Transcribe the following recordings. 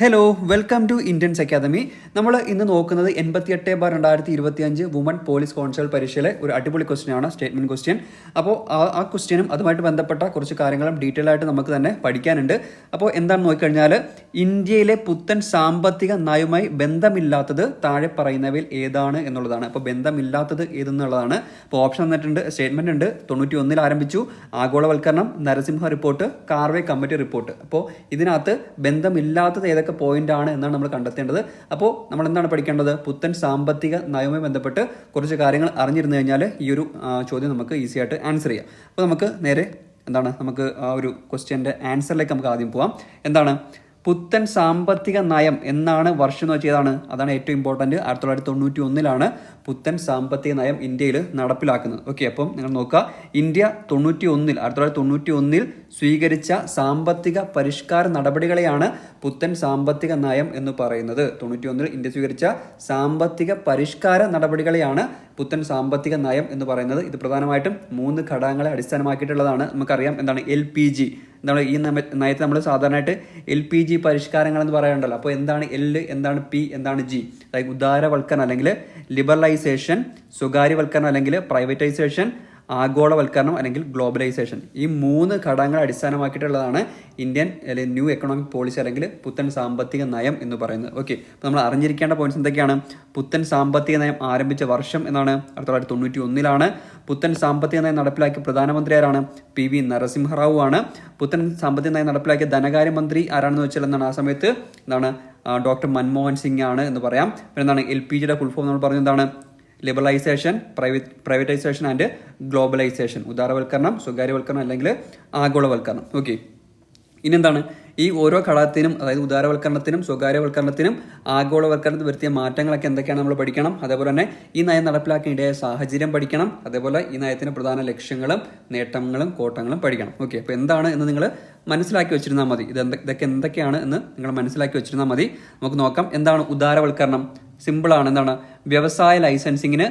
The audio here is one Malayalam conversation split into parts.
Hello welcome to Indians academy നമ്മൾ ഇന്ന് നോക്കുന്നത് എൺപത്തി എട്ട് ബാർ രണ്ടായിരത്തി ഇരുപത്തി അഞ്ച് വുമൺ പോലീസ് കോൺസ്റ്റബിൾ പരീക്ഷയിലെ ഒരു അടിപൊളി ക്വസ്റ്റ്യൻ ആണ് സ്റ്റേറ്റ്മെന്റ് ക്വസ്റ്റ്യൻ അപ്പോൾ ആ ആ ക്വസ്റ്റ്യനും അതുമായിട്ട് ബന്ധപ്പെട്ട കുറച്ച് കാര്യങ്ങളും ഡീറ്റെയിൽ ആയിട്ട് നമുക്ക് തന്നെ പഠിക്കാനുണ്ട്. അപ്പോൾ എന്താണെന്ന് നോക്കിക്കഴിഞ്ഞാൽ ഇന്ത്യയിലെ പുത്തൻ സാമ്പത്തിക നയവുമായി ബന്ധമില്ലാത്തത് താഴെ പറയുന്നവയിൽ ഏതാണ് എന്നുള്ളതാണ്. അപ്പോൾ ബന്ധമില്ലാത്തത് ഏതെന്നുള്ളതാണ്. അപ്പോൾ ഓപ്ഷൻ തന്നിട്ടുണ്ട് സ്റ്റേറ്റ്മെന്റ് ഉണ്ട് തൊണ്ണൂറ്റി ഒന്നിൽ ആരംഭിച്ചു. ആഗോളവൽക്കരണം Narasimha report Karve committee report അപ്പോൾ ഇതിനകത്ത് ബന്ധമില്ലാത്തത് ഏതൊക്കെ പോയിന്റ് ആണ് എന്നാണ് നമ്മൾ കണ്ടെത്തേണ്ടത്. അപ്പോൾ നമ്മൾ എന്താണ് പഠിക്കേണ്ടത്? പുത്തൻ സാമ്പത്തിക നയവുമായി ബന്ധപ്പെട്ട് കുറച്ച് കാര്യങ്ങൾ അറിഞ്ഞിരുന്നു കഴിഞ്ഞാൽ ഈ ഒരു ചോദ്യം നമുക്ക് ഈസി ആയിട്ട് ആൻസർ ചെയ്യാം. അപ്പോൾ നമുക്ക് നേരെ എന്താണ്? നമുക്ക് ആ ഒരു ക്വസ്റ്റ്യന്റെ ആൻസറിലേക്ക് നമുക്ക് ആദ്യം പോവാം. എന്താണ്? പുത്തൻ സാമ്പത്തിക നയം എന്നാണ് വർഷം എന്ന് വെച്ചതാണ്. അതാണ് ഏറ്റവും ഇമ്പോർട്ടന്റ് ആയിരത്തി തൊള്ളായിരത്തി തൊണ്ണൂറ്റി ഒന്നിലാണ് പുത്തൻ സാമ്പത്തിക നയം ഇന്ത്യയിൽ നടപ്പിലാക്കുന്നത്. ഓക്കെ അപ്പം നിങ്ങൾ നോക്കുക. ഇന്ത്യ തൊണ്ണൂറ്റി ഒന്നിൽ ആയിരത്തി തൊള്ളായിരത്തി തൊണ്ണൂറ്റി ഒന്നിൽ സ്വീകരിച്ച സാമ്പത്തിക പരിഷ്കാര നടപടികളെയാണ് പുത്തൻ സാമ്പത്തിക നയം എന്ന് പറയുന്നത്. തൊണ്ണൂറ്റി ഒന്നിൽ ഇന്ത്യ സ്വീകരിച്ച സാമ്പത്തിക പരിഷ്കാര നടപടികളെയാണ് പുത്തൻ സാമ്പത്തിക നയം എന്ന് പറയുന്നത്. ഇത് പ്രധാനമായിട്ടും മൂന്ന് ഘടകങ്ങളെ അടിസ്ഥാനമാക്കിയിട്ടുള്ളതാണ്. നമുക്കറിയാം എന്താണ്? L P G. എന്താണ് ഈ നയത്തെ നമ്മൾ സാധാരണയായിട്ട് എൽ പി ജി പരിഷ്കാരങ്ങൾ എന്ന് പറയാറുണ്ടല്ലോ. അപ്പോൾ എന്താണ് എൽ എന്താണ് പി എന്താണ് ജി അതായത് ഉദാരവൽക്കരണം അല്ലെങ്കിൽ ലിബറലൈസേഷൻ സ്വകാര്യവൽക്കരണം അല്ലെങ്കിൽ പ്രൈവറ്റൈസേഷൻ ആഗോളവൽക്കരണം അല്ലെങ്കിൽ ഗ്ലോബലൈസേഷൻ. ഈ മൂന്ന് ഘടകങ്ങൾ അടിസ്ഥാനമാക്കിയിട്ടുള്ളതാണ് ഇന്ത്യൻ അല്ലെങ്കിൽ ന്യൂ എക്കണോമിക് പോളിസി അല്ലെങ്കിൽ പുത്തൻ സാമ്പത്തിക നയം എന്ന് പറയുന്നത്. ഓക്കെ അപ്പോൾ നമ്മൾ അറിഞ്ഞിരിക്കേണ്ട പോയിന്റ്സ് എന്തൊക്കെയാണ്? പുത്തൻ സാമ്പത്തിക നയം ആരംഭിച്ച വർഷം എന്നാണ് ആയിരത്തി തൊള്ളായിരത്തി തൊണ്ണൂറ്റി ഒന്നിലാണ് പുത്തൻ സാമ്പത്തിക നയം നടപ്പിലാക്കിയ പ്രധാനമന്ത്രി ആരാണ്? പി വി നരസിംഹറാവു ആണ്. പുത്തൻ സാമ്പത്തിക നയം നടപ്പിലാക്കിയ ധനകാര്യമന്ത്രി ആരാണെന്ന് വെച്ചാൽ എന്താണ് ആ സമയത്ത്? എന്താണ് ഡോക്ടർ മൻമോഹൻ സിംഗ് ആണ് എന്ന് പറയാം. പിന്നെ എന്താണ് എൽ പി ജിയുടെ ഫുൾഫോം നമ്മൾ പറഞ്ഞു എന്താണ്? Liberalisation private privatisation and globalisation ഉദാരവൽക്കരണം സ്വകാര്യവൽക്കരണം അല്ലെങ്കിൽ ആഗോളവൽക്കരണം. ഓക്കെ ഇനി എന്താണ് ഈ ഓരോ ഘടകത്തിനും അതായത് ഉദാരവൽക്കരണത്തിനും സ്വകാര്യവൽക്കരണത്തിനും ആഗോളവൽക്കരണത്തിൽ വരുത്തിയ മാറ്റങ്ങളൊക്കെ എന്തൊക്കെയാണ് നമ്മൾ പഠിക്കണം? അതേപോലെ തന്നെ ഈ നയം നടപ്പിലാക്കാൻ ഇടയായ സാഹചര്യം പഠിക്കണം. അതേപോലെ ഈ നയത്തിന്റെ പ്രധാന ലക്ഷ്യങ്ങളും നേട്ടങ്ങളും കോട്ടങ്ങളും പഠിക്കണം. ഓക്കെ അപ്പോൾ എന്താണ് എന്ന് നിങ്ങൾ മനസ്സിലാക്കി വെച്ചിരുന്നാൽ മതി. ഇത് ഇതൊക്കെ എന്തൊക്കെയാണ് എന്ന് നിങ്ങൾ മനസ്സിലാക്കി വെച്ചിരുന്നാൽ മതി. നമുക്ക് നോക്കാം. എന്താണ് ഉദാരവൽക്കരണം? സിമ്പിളാണ് എന്താണ്? വ്യവസായ ലൈസൻസിങ്ങിന്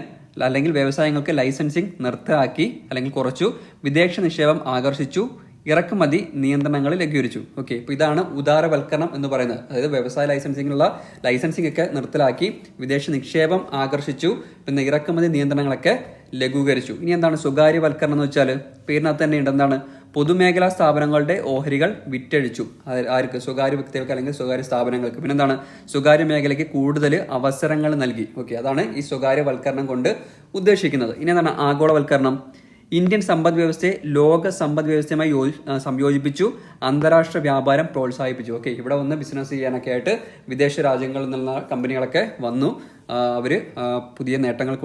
അല്ലെങ്കിൽ വ്യവസായങ്ങൾക്ക് ലൈസൻസിങ് നിർത്താക്കി അല്ലെങ്കിൽ കുറച്ചു വിദേശ നിക്ഷേപം ആകർഷിച്ചു ഇറക്കുമതി നിയന്ത്രണങ്ങൾ ലഘൂകരിച്ചു. ഓക്കെ ഇപ്പൊ ഇതാണ് ഉദാരവൽക്കരണം എന്ന് പറയുന്നത്. അതായത് വ്യവസായ ലൈസൻസിങ്ങിനുള്ള ലൈസൻസിംഗ് ഒക്കെ നിർത്തലാക്കി വിദേശ നിക്ഷേപം ആകർഷിച്ചു പിന്നെ ഇറക്കുമതി നിയന്ത്രണങ്ങളൊക്കെ ലഘൂകരിച്ചു. ഇനി എന്താണ് സ്വകാര്യവൽക്കരണം എന്ന് വെച്ചാൽ പേരിനകത്ത് തന്നെ ഉണ്ട് എന്താണ്? പൊതുമേഖലാ സ്ഥാപനങ്ങളുടെ ഓഹരികൾ വിറ്റഴിച്ചു. ആർക്ക്? സ്വകാര്യ വ്യക്തികൾക്ക് അല്ലെങ്കിൽ സ്വകാര്യ സ്ഥാപനങ്ങൾക്ക്. പിന്നെ എന്താണ് സ്വകാര്യ മേഖലയ്ക്ക് കൂടുതൽ അവസരങ്ങൾ നൽകി. ഓക്കെ അതാണ് ഈ സ്വകാര്യവൽക്കരണം കൊണ്ട് ഉദ്ദേശിക്കുന്നത്. ഇനി എന്താണ്? ആഗോളവൽക്കരണം. ഇന്ത്യൻ സമ്പദ് വ്യവസ്ഥയെ ലോക സമ്പദ് വ്യവസ്ഥയുമായി യോജി- സംയോജിപ്പിച്ചു. അന്താരാഷ്ട്ര വ്യാപാരം പ്രോത്സാഹിപ്പിച്ചു. ഓക്കെ ഇവിടെ വന്ന് ബിസിനസ് ചെയ്യാനൊക്കെ ആയിട്ട് വിദേശ രാജ്യങ്ങളിൽ നിന്നുള്ള കമ്പനികളൊക്കെ വന്നു. ആ, പുതിയ നേട്ടങ്ങൾ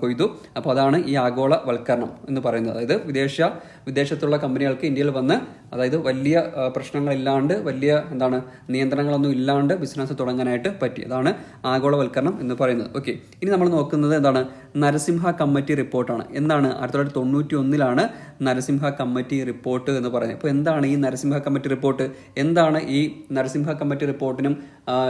കൊയ്തു. അപ്പോൾ അതാണ് ഈ ആഗോളവൽക്കരണം എന്ന് പറയുന്നത്. അതായത് വിദേശ വിദേശത്തുള്ള കമ്പനികൾക്ക് ഇന്ത്യയിൽ വന്ന് അതായത് വലിയ പ്രശ്നങ്ങളില്ലാണ്ട് വലിയ എന്താണ് നിയന്ത്രണങ്ങളൊന്നും ഇല്ലാണ്ട് ബിസിനസ് തുടങ്ങാനായിട്ട് പറ്റി. അതാണ് ആഗോളവൽക്കരണം എന്ന് പറയുന്നത്. ഓക്കെ. ഇനി നമ്മൾ നോക്കുന്നത് എന്താണ് നരസിംഹ കമ്മിറ്റി റിപ്പോർട്ടാണ്. എന്താണ് ആയിരത്തി തൊള്ളായിരത്തി തൊണ്ണൂറ്റി ഒന്നിലാണ് നരസിംഹ കമ്മിറ്റി റിപ്പോർട്ട് എന്ന് പറയുന്നത്. അപ്പോൾ എന്താണ് ഈ നരസിംഹ കമ്മിറ്റി റിപ്പോർട്ട്? എന്താണ് ഈ നരസിംഹ കമ്മിറ്റി റിപ്പോർട്ടിനും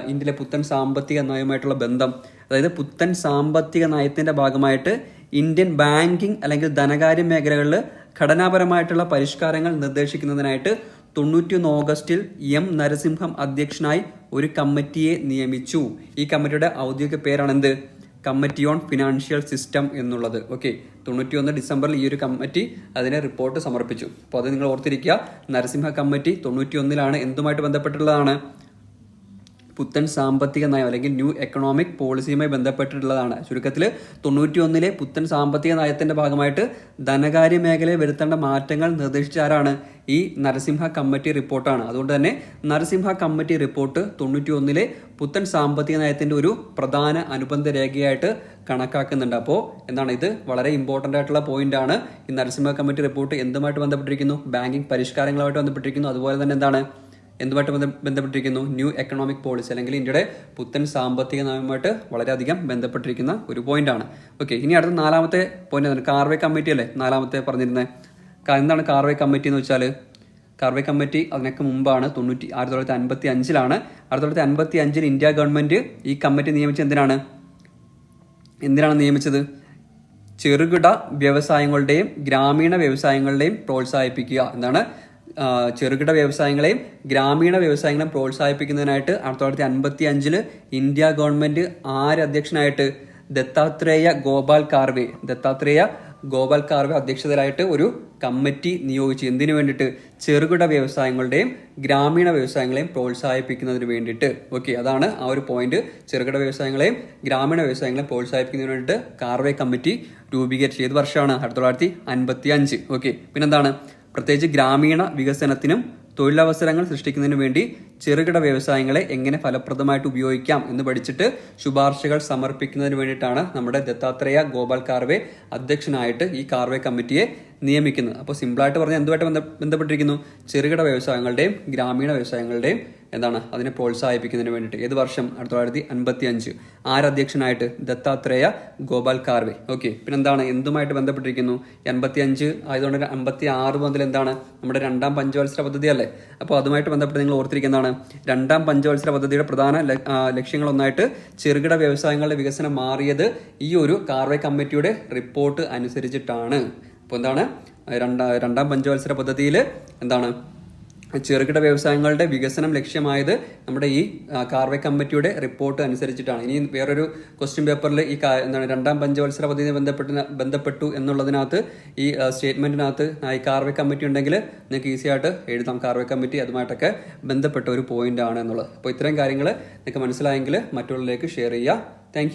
ഇന്ത്യയിലെ പുത്തൻ സാമ്പത്തിക നയവുമായിട്ടുള്ള ബന്ധം? അതായത് പുത്തൻ സാമ്പത്തിക നയത്തിന്റെ ഭാഗമായിട്ട് ഇന്ത്യൻ ബാങ്കിങ് അല്ലെങ്കിൽ ധനകാര്യ മേഖലകളിൽ ഘടനാപരമായിട്ടുള്ള പരിഷ്കാരങ്ങൾ നിർദ്ദേശിക്കുന്നതിനായിട്ട് തൊണ്ണൂറ്റിയൊന്ന് ഓഗസ്റ്റിൽ എം നരസിംഹം അധ്യക്ഷനായി ഒരു കമ്മിറ്റിയെ നിയമിച്ചു. ഈ കമ്മിറ്റിയുടെ ഔദ്യോഗിക പേരാണ് എന്ത് കമ്മിറ്റി ഓൺ ഫിനാൻഷ്യൽ സിസ്റ്റം എന്നുള്ളത്. ഓക്കെ. തൊണ്ണൂറ്റിയൊന്ന് ഡിസംബറിൽ ഈ ഒരു കമ്മിറ്റി അതിനെ റിപ്പോർട്ട് സമർപ്പിച്ചു. അപ്പോൾ അത് നിങ്ങൾ ഓർത്തിരിക്കുക. നരസിംഹ കമ്മിറ്റി തൊണ്ണൂറ്റിയൊന്നിലാണ് എന്തുമായിട്ട് ബന്ധപ്പെട്ടുള്ളതാണ് പുത്തൻ സാമ്പത്തിക നയം അല്ലെങ്കിൽ ന്യൂ എക്കണോമിക് പോളിസിയുമായി ബന്ധപ്പെട്ടിട്ടുള്ളതാണ്. ചുരുക്കത്തിൽ തൊണ്ണൂറ്റി ഒന്നിലെ പുത്തൻ സാമ്പത്തിക നയത്തിന്റെ ഭാഗമായിട്ട് ധനകാര്യ മേഖലയിൽ വരുത്തേണ്ട മാറ്റങ്ങൾ നിർദ്ദേശിച്ച ആരാണ്? ഈ നരസിംഹ കമ്മിറ്റി റിപ്പോർട്ടാണ്. അതുകൊണ്ട് തന്നെ നരസിംഹ കമ്മിറ്റി റിപ്പോർട്ട് തൊണ്ണൂറ്റി ഒന്നിലെ പുത്തൻ സാമ്പത്തിക നയത്തിന്റെ ഒരു പ്രധാന അനുബന്ധ രേഖയായിട്ട് കണക്കാക്കുന്നുണ്ട്. അപ്പോൾ എന്താണ് ഇത്? വളരെ ഇമ്പോർട്ടന്റ് ആയിട്ടുള്ള പോയിന്റ് ആണ്. ഈ നരസിംഹ കമ്മിറ്റി റിപ്പോർട്ട് എന്തുമായിട്ട് ബന്ധപ്പെട്ടിരിക്കുന്നു? ബാങ്കിങ് പരിഷ്കാരങ്ങളുമായിട്ട് ബന്ധപ്പെട്ടിരിക്കുന്നു. അതുപോലെ തന്നെ എന്താണ്? എന്തുമായിട്ട് ബന്ധപ്പെട്ടിരിക്കുന്നു? ന്യൂ എക്കണോമിക് പോളിസി അല്ലെങ്കിൽ ഇന്ത്യയുടെ പുത്തൻ സാമ്പത്തിക നയവുമായിട്ട് വളരെയധികം ബന്ധപ്പെട്ടിരിക്കുന്ന ഒരു പോയിന്റ് ആണ്. ഓക്കെ ഇനി അടുത്ത നാലാമത്തെ പോയിന്റ് കാർവേ കമ്മിറ്റി അല്ലേ? നാലാമത്തെ പറഞ്ഞിരുന്നത് എന്താണ് കാർവേ കമ്മിറ്റി എന്ന് വെച്ചാൽ കാർവേ കമ്മിറ്റി അതിനൊക്കെ മുമ്പാണ് തൊണ്ണൂറ്റി ആയിരത്തി തൊള്ളായിരത്തി അൻപത്തി അഞ്ചിലാണ് ആയിരത്തി തൊള്ളായിരത്തി അൻപത്തി അഞ്ചിൽ ഇന്ത്യ ഗവൺമെന്റ് ഈ കമ്മിറ്റി നിയമിച്ചത് എന്തിനാണ്? എന്തിനാണ് നിയമിച്ചത്? ചെറുകിട വ്യവസായങ്ങളുടെയും ഗ്രാമീണ വ്യവസായങ്ങളുടെയും പ്രോത്സാഹിപ്പിക്കുക എന്താണ് ആ, ചെറുകിട വ്യവസായങ്ങളെയും ഗ്രാമീണ വ്യവസായങ്ങളെയും പ്രോത്സാഹിപ്പിക്കുന്നതിനായിട്ട് ആയിരത്തി തൊള്ളായിരത്തി അൻപത്തി അഞ്ചിൽ ഇന്ത്യ ഗവൺമെന്റ് ആര് അധ്യക്ഷനായിട്ട് ദത്താത്രേയ ഗോപാൽ കാർവേ ദത്താത്രേയ ഗോപാൽ കാർവേ അധ്യക്ഷതരായിട്ട് ഒരു കമ്മിറ്റി നിയോഗിച്ചു. എന്തിനു വേണ്ടിയിട്ട്? ചെറുകിട വ്യവസായങ്ങളുടെയും ഗ്രാമീണ വ്യവസായങ്ങളെയും പ്രോത്സാഹിപ്പിക്കുന്നതിന് വേണ്ടിയിട്ട്. ഓക്കെ അതാണ് ആ ഒരു പോയിന്റ്. ചെറുകിട വ്യവസായങ്ങളെയും ഗ്രാമീണ വ്യവസായങ്ങളെയും പ്രോത്സാഹിപ്പിക്കുന്നതിന് വേണ്ടിയിട്ട് കാർവേ കമ്മിറ്റി രൂപീകരിച്ചു ഏത് വർഷമാണ്? ആയിരത്തി തൊള്ളായിരത്തി അൻപത്തി അഞ്ച് ഓക്കെ പിന്നെന്താണ്? പ്രത്യേകിച്ച് ഗ്രാമീണ വികസനത്തിനും തൊഴിലവസരങ്ങൾ സൃഷ്ടിക്കുന്നതിന് വേണ്ടി ചെറുകിട വ്യവസായങ്ങളെ എങ്ങനെ ഫലപ്രദമായിട്ട് ഉപയോഗിക്കാം എന്ന് പഠിച്ചിട്ട് ശുപാർശകൾ സമർപ്പിക്കുന്നതിന് വേണ്ടിയിട്ടാണ് നമ്മുടെ ദത്താത്രേയ ഗോപാൽ കാർവെ അധ്യക്ഷനായിട്ട് ഈ കാർവെ കമ്മിറ്റിയെ നിയമിക്കുന്നത്. അപ്പോൾ സിമ്പിളായിട്ട് പറഞ്ഞാൽ എന്തുമായിട്ട് ബന്ധ ബന്ധപ്പെട്ടിരിക്കുന്നു? ചെറുകിട വ്യവസായങ്ങളുടെയും ഗ്രാമീണ വ്യവസായങ്ങളുടെയും എന്താണ്? അതിനെ പ്രോത്സാഹിപ്പിക്കുന്നതിന് വേണ്ടിയിട്ട്. ഏത് വർഷം? ആയിരത്തി തൊള്ളായിരത്തി അൻപത്തി അഞ്ച് ആരധ്യക്ഷനായിട്ട് ദത്താത്രേയ ഗോപാൽ കാർവെ ഓക്കെ പിന്നെ എന്താണ് എന്തുമായിട്ട് ബന്ധപ്പെട്ടിരിക്കുന്നു? എൺപത്തി അഞ്ച് ആയതുകൊണ്ട് അമ്പത്തി ആറ് മുതൽ എന്താണ്? നമ്മുടെ രണ്ടാം പഞ്ചവത്സര പദ്ധതി അല്ലേ അപ്പോൾ അതുമായിട്ട് ബന്ധപ്പെട്ട് നിങ്ങൾ ഓർത്തിരിക്കുന്നതാണ്. രണ്ടാം പഞ്ചവത്സര പദ്ധതിയുടെ പ്രധാന ലക്ഷ്യങ്ങളൊന്നായിട്ട് ചെറുകിട വ്യവസായങ്ങളുടെ വികസനം മാറിയത് ഈ ഒരു കാർവേ കമ്മിറ്റിയുടെ റിപ്പോർട്ട് അനുസരിച്ചിട്ടാണ്. അപ്പോൾ എന്താണ്? രണ്ടാം രണ്ടാം പഞ്ചവത്സര പദ്ധതിയിൽ എന്താണ്? ചെറുകിട വ്യവസായങ്ങളുടെ വികസനം ലക്ഷ്യമായത് നമ്മുടെ ഈ കാർവേ കമ്മിറ്റിയുടെ റിപ്പോർട്ട് അനുസരിച്ചിട്ടാണ്. ഇനി വേറൊരു ക്വസ്റ്റ്യൻ പേപ്പറിൽ ഈ എന്താണ് രണ്ടാം പഞ്ചവത്സര പദ്ധതി ബന്ധപ്പെട്ട ബന്ധപ്പെട്ടു എന്നുള്ളതിനകത്ത് ഈ സ്റ്റേറ്റ്മെന്റിനകത്ത് ഈ കാർവേ കമ്മിറ്റി ഉണ്ടെങ്കിൽ നിങ്ങൾക്ക് ഈസി ആയിട്ട് എഴുതാം. കാർവേ കമ്മിറ്റി അതുമായിട്ടൊക്കെ ബന്ധപ്പെട്ട ഒരു പോയിന്റ് ആണ് എന്നുള്ളത്. അപ്പോൾ ഇത്തരം കാര്യങ്ങൾ നിങ്ങൾക്ക് മനസ്സിലായെങ്കിൽ മറ്റുള്ളവരിലേക്ക് ഷെയർ ചെയ്യുക. താങ്ക്